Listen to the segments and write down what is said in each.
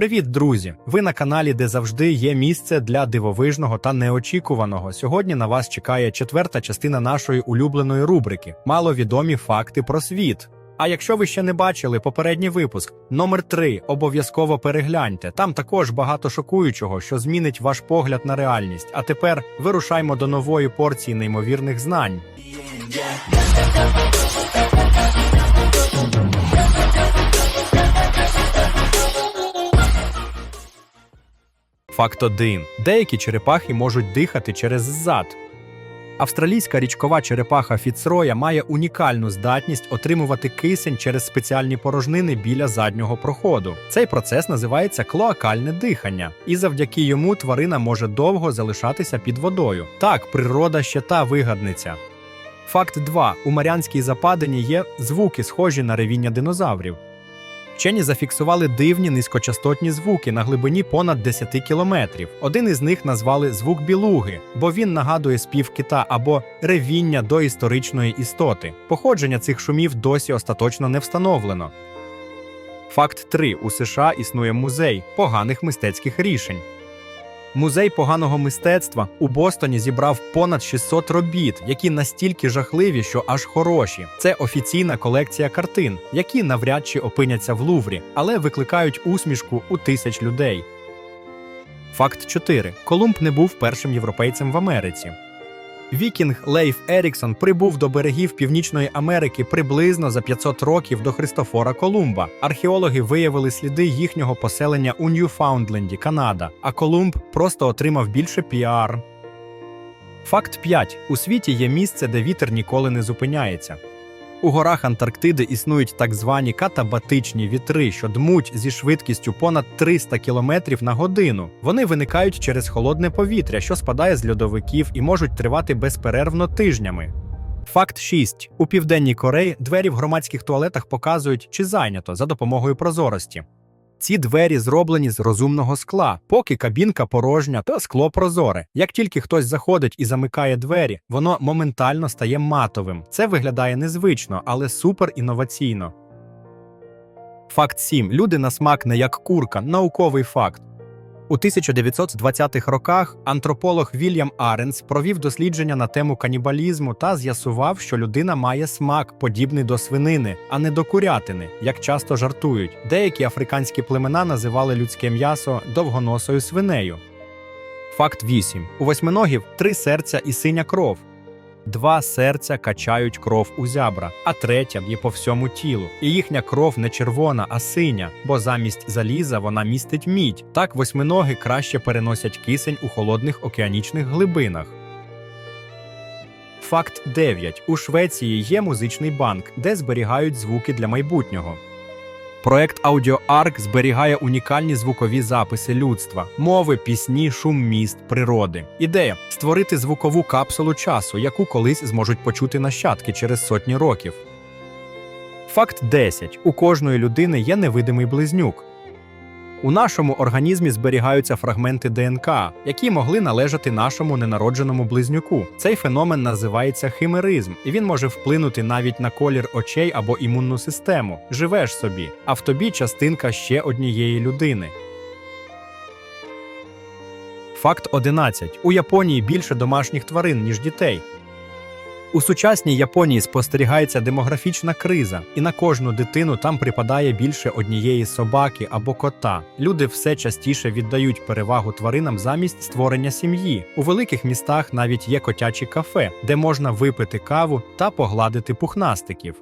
Привіт, друзі! Ви на каналі, де завжди є місце для дивовижного та неочікуваного. Сьогодні на вас чекає четверта частина нашої улюбленої рубрики Маловідомі факти про світ. А якщо ви ще не бачили попередній випуск, номер 3 обов'язково перегляньте. Там також багато шокуючого, що змінить ваш погляд на реальність. А тепер вирушаймо до нової порції неймовірних знань. Факт 1. Деякі черепахи можуть дихати через зад. Австралійська річкова черепаха Фіцроя має унікальну здатність отримувати кисень через спеціальні порожнини біля заднього проходу. Цей процес називається клоакальне дихання, і завдяки йому тварина може довго залишатися під водою. Так, природа ще та вигадниця. Факт 2. У Маріанській западині є звуки, схожі на ревіння динозаврів. Вчені зафіксували дивні низькочастотні звуки на глибині понад 10 кілометрів. Один із них назвали звук білуги, бо він нагадує спів кита або ревіння до історичної істоти. Походження цих шумів досі остаточно не встановлено. Факт 3. У США існує музей поганих мистецьких рішень. Музей поганого мистецтва у Бостоні зібрав понад 600 робіт, які настільки жахливі, що аж хороші. Це офіційна колекція картин, які навряд чи опиняться в Луврі, але викликають усмішку у тисяч людей. Факт 4. Колумб не був першим європейцем в Америці. Вікінг Лейф Еріксон прибув до берегів Північної Америки приблизно за 500 років до Христофора Колумба. Археологи виявили сліди їхнього поселення у Ньюфаундленді, Канада, а Колумб просто отримав більше піар. Факт 5. У світі є місце, де вітер ніколи не зупиняється. У горах Антарктиди існують так звані катабатичні вітри, що дмуть зі швидкістю понад 300 км на годину. Вони виникають через холодне повітря, що спадає з льодовиків і можуть тривати безперервно тижнями. Факт 6. У південній Кореї двері в громадських туалетах показують, чи зайнято за допомогою прозорості. Ці двері зроблені з розумного скла, поки кабінка порожня та скло прозоре. Як тільки хтось заходить і замикає двері, воно моментально стає матовим. Це виглядає незвично, але супер інноваційно. Факт 7. Люди на смак не як курка. Науковий факт. У 1920-х роках антрополог Вільям Аренс провів дослідження на тему канібалізму та з'ясував, що людина має смак, подібний до свинини, а не до курятини, як часто жартують. Деякі африканські племена називали людське м'ясо довгоносою свинею. Факт 8. У восьминогів три серця і синя кров. Два серця качають кров у зябра, а третя б'є по всьому тілу. І їхня кров не червона, а синя, бо замість заліза вона містить мідь. Так восьминоги краще переносять кисень у холодних океанічних глибинах. Факт 9. У Швеції є музичний банк, де зберігають звуки для майбутнього. Проект AudioArc зберігає унікальні звукові записи людства, мови, пісні, шум міст, природи. Ідея створити звукову капсулу часу, яку колись зможуть почути нащадки через сотні років. Факт 10. У кожної людини є невидимий близнюк. У нашому організмі зберігаються фрагменти ДНК, які могли належати нашому ненародженому близнюку. Цей феномен називається химеризм, і він може вплинути навіть на колір очей або імунну систему. Живеш собі, а в тобі частинка ще однієї людини. Факт 11. У Японії більше домашніх тварин, ніж дітей. У сучасній Японії спостерігається демографічна криза, і на кожну дитину там припадає більше однієї собаки або кота. Люди все частіше віддають перевагу тваринам замість створення сім'ї. У великих містах навіть є котячі кафе, де можна випити каву та погладити пухнастиків.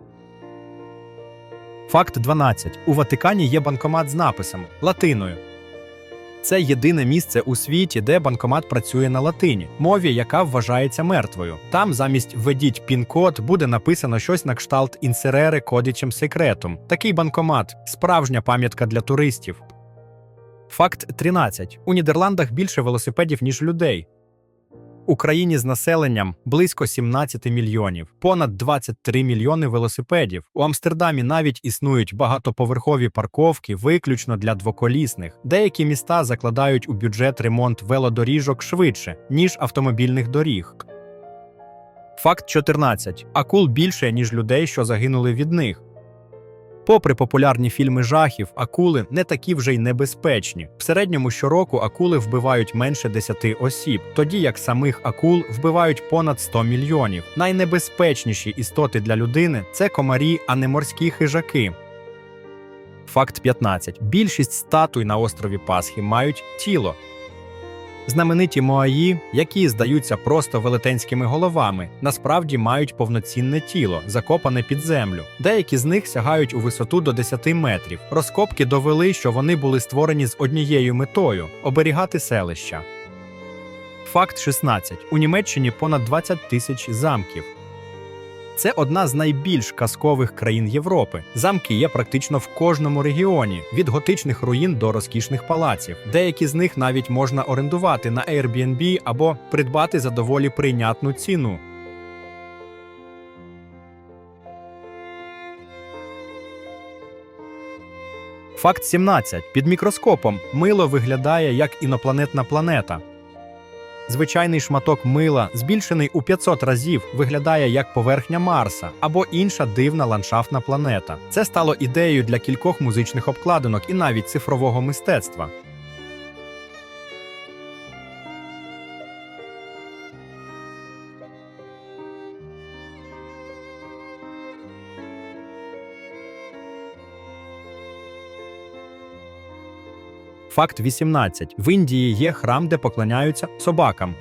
Факт 12. У Ватикані є банкомат з написами латиною. Це єдине місце у світі, де банкомат працює на латині, мові, яка вважається мертвою. Там замість введіть пін-код буде написано щось на кшталт інсерери кодічем секретом. Такий банкомат справжня пам'ятка для туристів. Факт 13. У Нідерландах більше велосипедів, ніж людей. У країні з населенням близько 17 мільйонів, понад 23 мільйони велосипедів. У Амстердамі навіть існують багатоповерхові парковки, виключно для двоколісних. Деякі міста закладають у бюджет ремонт велодоріжок швидше, ніж автомобільних доріг. Факт 14. Акул більше, ніж людей, що загинули від них. Попри популярні фільми жахів, акули не такі вже й небезпечні. В середньому щороку акули вбивають менше 10 осіб, тоді як самих акул вбивають понад 100 мільйонів. Найнебезпечніші істоти для людини це комарі, а не морські хижаки. Факт 15. Більшість статуй на острові Пасхи мають тіло. Знамениті Моаї, які здаються просто велетенськими головами, насправді мають повноцінне тіло, закопане під землю. Деякі з них сягають у висоту до 10 метрів. Розкопки довели, що вони були створені з однією метою оберігати селища. Факт 16. У Німеччині понад 20 тисяч замків. Це одна з найбільш казкових країн Європи. Замки є практично в кожному регіоні, від готичних руїн до розкішних палаців. Деякі з них навіть можна орендувати на Airbnb або придбати за доволі прийнятну ціну. Факт 17. Під мікроскопом мило виглядає як інопланетна планета. Звичайний шматок мила, збільшений у 500 разів, виглядає як поверхня Марса або інша дивна ландшафтна планета. Це стало ідеєю для кількох музичних обкладинок і навіть цифрового мистецтва. Факт 18. В Індії є храм, де поклоняються собакам.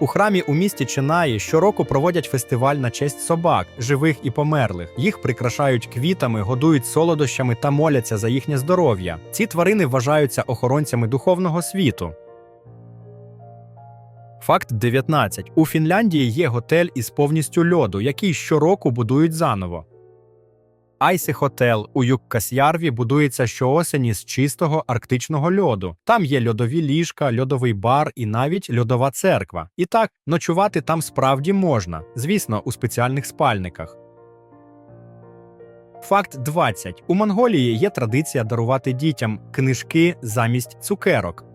У храмі у місті Чинаї щороку проводять фестиваль на честь собак, живих і померлих. Їх прикрашають квітами, годують солодощами та моляться за їхнє здоров'я. Ці тварини вважаються охоронцями духовного світу. Факт 19. У Фінляндії є готель із повністю льоду, який щороку будують заново. Айсі Хотел у Юккасярві будується щоосені з чистого арктичного льоду. Там є льодові ліжка, льодовий бар і навіть льодова церква. І так, ночувати там справді можна, звісно, у спеціальних спальниках. Факт 20. У Монголії є традиція дарувати дітям книжки замість цукерок.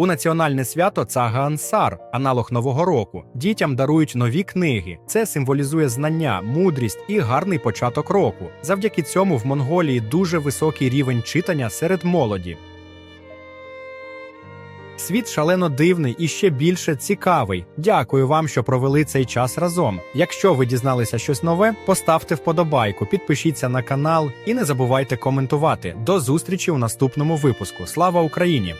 У національне свято Цагаансар, аналог Нового року, дітям дарують нові книги. Це символізує знання, мудрість і гарний початок року. Завдяки цьому в Монголії дуже високий рівень читання серед молоді. Світ шалено дивний і ще більше цікавий. Дякую вам, що провели цей час разом. Якщо ви дізналися щось нове, поставте вподобайку, підпишіться на канал і не забувайте коментувати. До зустрічі у наступному випуску. Слава Україні!